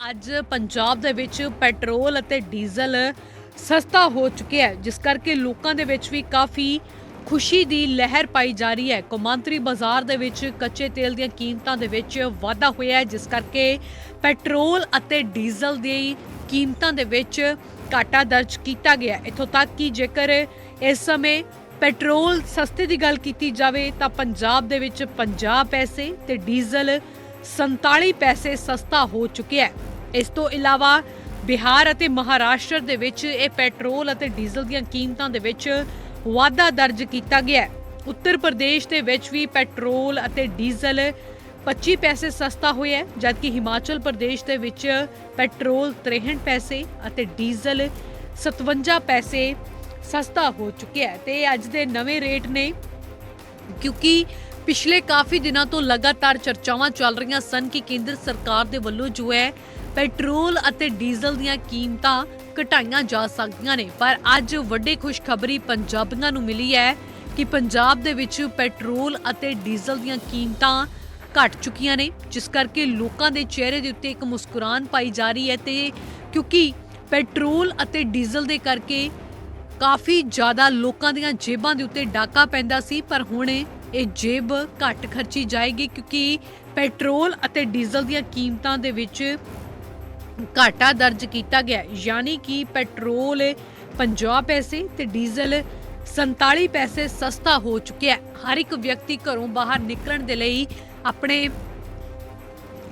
ਅੱਜ ਪੰਜਾਬ ਦੇ ਵਿੱਚ ਪੈਟਰੋਲ ਅਤੇ ਡੀਜ਼ਲ ਸਸਤਾ ਹੋ ਚੁੱਕਿਆ ਹੈ, ਜਿਸ ਕਰਕੇ ਲੋਕਾਂ ਦੇ ਵਿੱਚ ਵੀ ਕਾਫੀ ਖੁਸ਼ੀ ਦੀ ਲਹਿਰ ਪਾਈ ਜਾ ਰਹੀ ਹੈ ਕੌਮਾਂਤਰੀ ਬਾਜ਼ਾਰ ਦੇ ਵਿੱਚ ਕੱਚੇ ਤੇਲ ਦੀਆਂ ਕੀਮਤਾਂ ਦੇ ਵਿੱਚ ਵਾਧਾ ਹੋਇਆ ਹੈ, ਜਿਸ ਕਰਕੇ ਪੈਟਰੋਲ ਅਤੇ ਡੀਜ਼ਲ ਦੀ ਕੀਮਤਾਂ ਦੇ ਵਿੱਚ ਘਾਟਾ ਦਰਜ ਕੀਤਾ ਗਿਆ ਹੈ। ਇੱਥੋਂ ਤੱਕ ਕਿ ਜੇਕਰ ਇਸ ਸਮੇਂ ਪੈਟਰੋਲ ਸਸਤੇ ਦੀ ਗੱਲ ਕੀਤੀ ਜਾਵੇ, ਤਾਂ ਪੰਜਾਬ ਦੇ ਵਿੱਚ 50 ਪੈਸੇ ਤੇ ਡੀਜ਼ਲ 47 ਪੈਸੇ ਸਸਤਾ ਹੋ ਚੁੱਕਿਆ ਹੈ ਇਸ ਤੋਂ ਇਲਾਵਾ ਬਿਹਾਰ ਅਤੇ ਮਹਾਰਾਸ਼ਟਰ ਦੇ ਵਿੱਚ ਇਹ ਪੈਟਰੋਲ ਅਤੇ ਡੀਜ਼ਲ ਦੀਆਂ ਕੀਮਤਾਂ ਦੇ ਵਿੱਚ ਵਾਧਾ ਦਰਜ ਕੀਤਾ ਗਿਆ ਹੈ। ਉੱਤਰ ਪ੍ਰਦੇਸ਼ ਦੇ ਵਿੱਚ ਵੀ ਪੈਟਰੋਲ ਅਤੇ ਡੀਜ਼ਲ 25 ਪੈਸੇ ਸਸਤਾ ਹੋਇਆ ਹੈ, ਜਦਕਿ ਹਿਮਾਚਲ ਪ੍ਰਦੇਸ਼ ਦੇ ਵਿੱਚ ਪੈਟਰੋਲ 63 ਪੈਸੇ ਅਤੇ ਡੀਜ਼ਲ 57 ਪੈਸੇ ਸਸਤਾ ਹੋ ਚੁੱਕਿਆ ਹੈ। ਤੇ ਇਹ ਅੱਜ ਦੇ ਨਵੇਂ ਰੇਟ ਨੇ, ਕਿਉਂਕਿ ਪਿਛਲੇ ਕਾਫੀ ਦਿਨਾਂ ਤੋਂ ਲਗਾਤਾਰ ਚਰਚਾਵਾਂ ਚੱਲ ਰਹੀਆਂ ਸਨ ਕਿ ਕੇਂਦਰ ਸਰਕਾਰ ਦੇ ਵੱਲੋਂ ਜੋ ਹੈ ਪੈਟਰੋਲ ਅਤੇ ਡੀਜ਼ਲ ਦੀਆਂ ਕੀਮਤਾਂ ਘਟਾਈਆਂ ਜਾ ਸਕਦੀਆਂ ਨੇ। ਪਰ ਅੱਜ ਵੱਡੀ ਖੁਸ਼ਖਬਰੀ ਪੰਜਾਬੀਆਂ ਨੂੰ ਮਿਲੀ ਹੈ ਕਿ ਪੰਜਾਬ ਦੇ ਵਿੱਚ ਪੈਟਰੋਲ ਅਤੇ ਡੀਜ਼ਲ ਦੀਆਂ ਕੀਮਤਾਂ ਘਟ ਚੁੱਕੀਆਂ ਨੇ, ਜਿਸ ਕਰਕੇ ਲੋਕਾਂ ਦੇ ਚਿਹਰੇ ਦੇ ਉੱਤੇ ਇੱਕ ਮੁਸਕਰਾਨ ਪਾਈ ਜਾ ਰਹੀ ਹੈ ਤੇ ਕਿਉਂਕਿ ਪੈਟਰੋਲ ਅਤੇ ਡੀਜ਼ਲ ਦੇ ਕਰਕੇ ਕਾਫੀ ਜ਼ਿਆਦਾ ਲੋਕਾਂ ਦੀਆਂ ਜੇਬਾਂ ਦੇ ਉੱਤੇ ਡਾਕਾ ਪੈਂਦਾ ਸੀ, ਪਰ ਹੁਣ ਇਹ ਜੇਬ ਘੱਟ ਖਰਚੀ ਜਾਏਗੀ ਕਿਉਂਕਿ ਪੈਟਰੋਲ ਅਤੇ ਡੀਜ਼ਲ ਦੀਆਂ ਕੀਮਤਾਂ ਦੇ ਵਿੱਚ ਘਾਟਾ ਦਰਜ ਕੀਤਾ ਗਿਆ ਯਾਨੀ ਕਿ ਪੈਟਰੋਲ 50 ਪੈਸੇ ਤੇ ਡੀਜ਼ਲ 47 ਪੈਸੇ ਸਸਤਾ ਹੋ ਚੁੱਕਿਆ ਹੈ। ਹਰ ਇੱਕ ਵਿਅਕਤੀ ਘਰੋਂ ਬਾਹਰ ਨਿਕਲਣ ਦੇ ਲਈ ਆਪਣੇ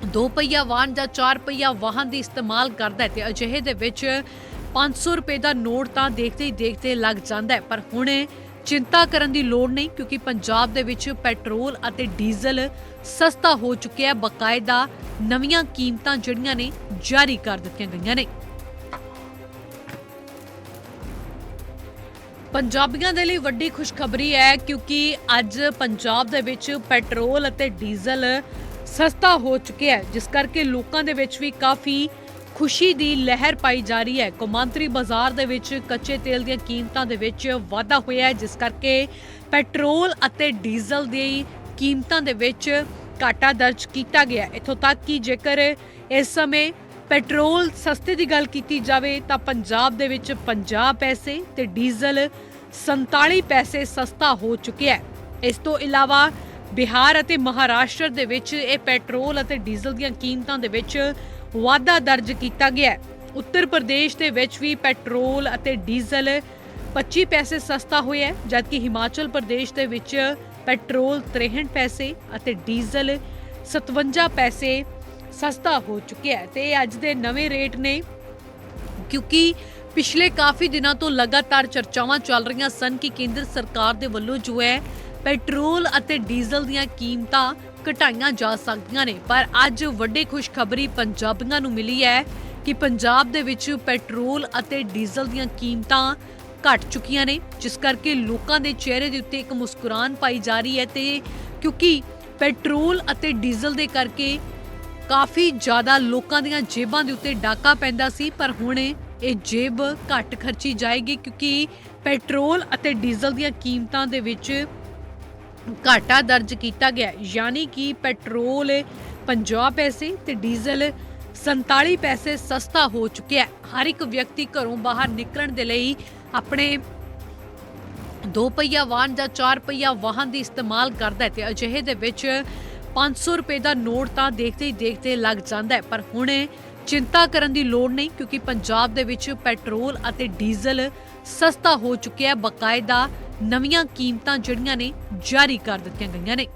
ਦੋ ਪਹੀਆ ਵਾਹਨ ਜਾਂ ਚਾਰ ਪਹੀਆ ਵਾਹਨ ਦੀ ਇਸਤੇਮਾਲ ਕਰਦਾ ਹੈ ਤੇ ਅਜਿਹੇ ਦੇ ਵਿੱਚ 500 ਰੁਪਏ ਦਾ ਨੋਟ ਤਾਂ ਦੇਖਦੇ ਹੀ ਦੇਖਦੇ ਲੱਗ ਜਾਂਦਾ ਹੈ। ਪਰ ਹੁਣ ਚਿੰਤਾ ਕਰਨ ਦੀ ਲੋੜ ਨਹੀਂ, ਕਿਉਂਕਿ ਪੰਜਾਬ ਦੇ ਵਿੱਚ ਪੈਟਰੋਲ ਅਤੇ ਡੀਜ਼ਲ ਸਸਤਾ ਹੋ ਚੁੱਕਿਆ ਹੈ। ਬਕਾਇਦਾ ਨਵੀਆਂ ਕੀਮਤਾਂ ਜਿਹੜੀਆਂ ਨੇ, ਜਾਰੀ ਕਰ ਦਿੱਤੀਆਂ ਗਈਆਂ ਨੇ। ਪੰਜਾਬੀਆਂ ਦੇ ਲਈ ਵੱਡੀ ਖੁਸ਼ਖਬਰੀ ਹੈ, ਕਿਉਂਕਿ ਅੱਜ ਪੰਜਾਬ ਦੇ ਵਿੱਚ ਪੈਟਰੋਲ ਅਤੇ ਡੀਜ਼ਲ ਸਸਤਾ ਹੋ ਚੁੱਕਿਆ ਹੈ, ਜਿਸ ਕਰਕੇ ਲੋਕਾਂ ਦੇ ਵਿੱਚ ਵੀ ਕਾਫੀ ਖੁਸ਼ੀ ਦੀ ਲਹਿਰ ਪਾਈ ਜਾ ਰਹੀ ਹੈ ਕੌਮਾਂਤਰੀ ਬਾਜ਼ਾਰ ਦੇ ਵਿੱਚ ਕੱਚੇ ਤੇਲ ਦੀਆਂ ਕੀਮਤਾਂ ਦੇ ਵਿੱਚ ਵਾਧਾ ਹੋਇਆ ਹੈ, ਜਿਸ ਕਰਕੇ ਪੈਟਰੋਲ ਅਤੇ ਡੀਜ਼ਲ ਦੀ ਕੀਮਤਾਂ ਦੇ ਵਿੱਚ ਘਾਟਾ ਦਰਜ ਕੀਤਾ ਗਿਆ ਹੈ। ਇੱਥੋਂ ਤੱਕ ਕਿ ਜੇਕਰ ਇਸ ਸਮੇਂ ਪੈਟਰੋਲ ਸਸਤੇ ਦੀ ਗੱਲ ਕੀਤੀ ਜਾਵੇ, ਤਾਂ ਪੰਜਾਬ ਦੇ ਵਿੱਚ 50 ਪੈਸੇ ਤੇ ਡੀਜ਼ਲ 47 ਪੈਸੇ ਸਸਤਾ ਹੋ ਚੁੱਕਿਆ ਹੈ ਇਸ ਤੋਂ ਇਲਾਵਾ ਬਿਹਾਰ ਅਤੇ ਮਹਾਰਾਸ਼ਟਰ ਦੇ ਵਿੱਚ ਇਹ ਪੈਟਰੋਲ ਅਤੇ ਡੀਜ਼ਲ ਦੀਆਂ ਕੀਮਤਾਂ ਦੇ ਵਿੱਚ ਵਾਧਾ ਦਰਜ ਕੀਤਾ ਗਿਆ ਹੈ। ਉੱਤਰ ਪ੍ਰਦੇਸ਼ ਦੇ ਵਿੱਚ ਵੀ ਪੈਟਰੋਲ ਅਤੇ ਡੀਜ਼ਲ 25 ਪੈਸੇ ਸਸਤਾ ਹੋਇਆ ਹੈ, ਜਦਕਿ ਹਿਮਾਚਲ ਪ੍ਰਦੇਸ਼ ਦੇ ਵਿੱਚ ਪੈਟਰੋਲ 63 ਪੈਸੇ ਅਤੇ ਡੀਜ਼ਲ 57 ਪੈਸੇ ਸਸਤਾ ਹੋ ਚੁੱਕਿਆ ਹੈ। ਤੇ ਅੱਜ ਦੇ ਨਵੇਂ ਰੇਟ ਨੇ, ਕਿਉਂਕਿ ਪਿਛਲੇ ਕਾਫੀ ਦਿਨਾਂ ਤੋਂ ਲਗਾਤਾਰ ਚਰਚਾਵਾਂ ਚੱਲ ਰਹੀਆਂ ਸਨ ਕਿ ਕੇਂਦਰ ਸਰਕਾਰ ਦੇ ਵੱਲੋਂ ਜੋ ਹੈ ਪੈਟਰੋਲ ਅਤੇ ਡੀਜ਼ਲ ਦੀਆਂ ਕੀਮਤਾਂ ਘਟਾਈਆਂ ਜਾ ਸਕਦੀਆਂ ਨੇ। ਪਰ ਅੱਜ ਵੱਡੀ ਖੁਸ਼ਖਬਰੀ ਪੰਜਾਬੀਆਂ ਨੂੰ ਮਿਲੀ ਹੈ ਕਿ ਪੰਜਾਬ ਦੇ ਵਿੱਚ ਪੈਟਰੋਲ ਅਤੇ ਡੀਜ਼ਲ ਦੀਆਂ ਕੀਮਤਾਂ ਘਟ ਚੁੱਕੀਆਂ ਨੇ, ਜਿਸ ਕਰਕੇ ਲੋਕਾਂ ਦੇ ਚਿਹਰੇ ਦੇ ਉੱਤੇ ਇੱਕ ਮੁਸਕਰਾਨ ਪਾਈ ਜਾ ਰਹੀ ਹੈ ਤੇ ਕਿਉਂਕਿ ਪੈਟਰੋਲ ਅਤੇ ਡੀਜ਼ਲ ਦੇ ਕਰਕੇ ਕਾਫੀ ਜ਼ਿਆਦਾ ਲੋਕਾਂ ਦੀਆਂ ਜੇਬਾਂ ਦੇ ਉੱਤੇ ਡਾਕਾ ਪੈਂਦਾ ਸੀ, ਪਰ ਹੁਣ ਇਹ ਜੇਬ ਘੱਟ ਖਰਚੀ ਜਾਏਗੀ ਕਿਉਂਕਿ ਪੈਟਰੋਲ ਅਤੇ ਡੀਜ਼ਲ ਦੀਆਂ ਕੀਮਤਾਂ ਦੇ ਵਿੱਚ ਘਾਟਾ ਦਰਜ ਕੀਤਾ ਗਿਆ ਯਾਨੀ ਕਿ ਪੈਟਰੋਲ 50 ਪੈਸੇ ਤੇ ਡੀਜ਼ਲ 47 ਪੈਸੇ ਸਸਤਾ ਹੋ ਚੁੱਕਿਆ ਹੈ। ਹਰ ਇੱਕ ਵਿਅਕਤੀ ਘਰੋਂ ਬਾਹਰ ਨਿਕਲਣ ਦੇ ਲਈ ਆਪਣੇ ਦੋ ਪਹੀਆ ਵਾਹਨ ਜਾਂ ਚਾਰ ਪਹੀਆ ਵਾਹਨ ਦੀ ਇਸਤੇਮਾਲ ਕਰਦਾ ਹੈ ਤੇ ਅਜਿਹੇ ਦੇ ਵਿੱਚ 500 ਰੁਪਏ ਦਾ ਨੋਟ ਤਾਂ ਦੇਖਦੇ ਹੀ ਦੇਖਦੇ ਲੱਗ ਜਾਂਦਾ ਹੈ। ਪਰ ਹੁਣ ਚਿੰਤਾ ਕਰਨ ਦੀ ਲੋੜ ਨਹੀਂ ਕਿਉਂਕਿ ਪੰਜਾਬ ਦੇ ਵਿੱਚ ਪੈਟਰੋਲ ਅਤੇ ਡੀਜ਼ਲ ਸਸਤਾ ਹੋ ਚੁੱਕਿਆ ਹੈ। ਬਕਾਇਦਾ ਨਵੀਆਂ ਕੀਮਤਾਂ ਜਿਹੜੀਆਂ ਨੇ ਜਾਰੀ ਕਰ ਦਿੱਤੀਆਂ ਗਈਆਂ ਨੇ।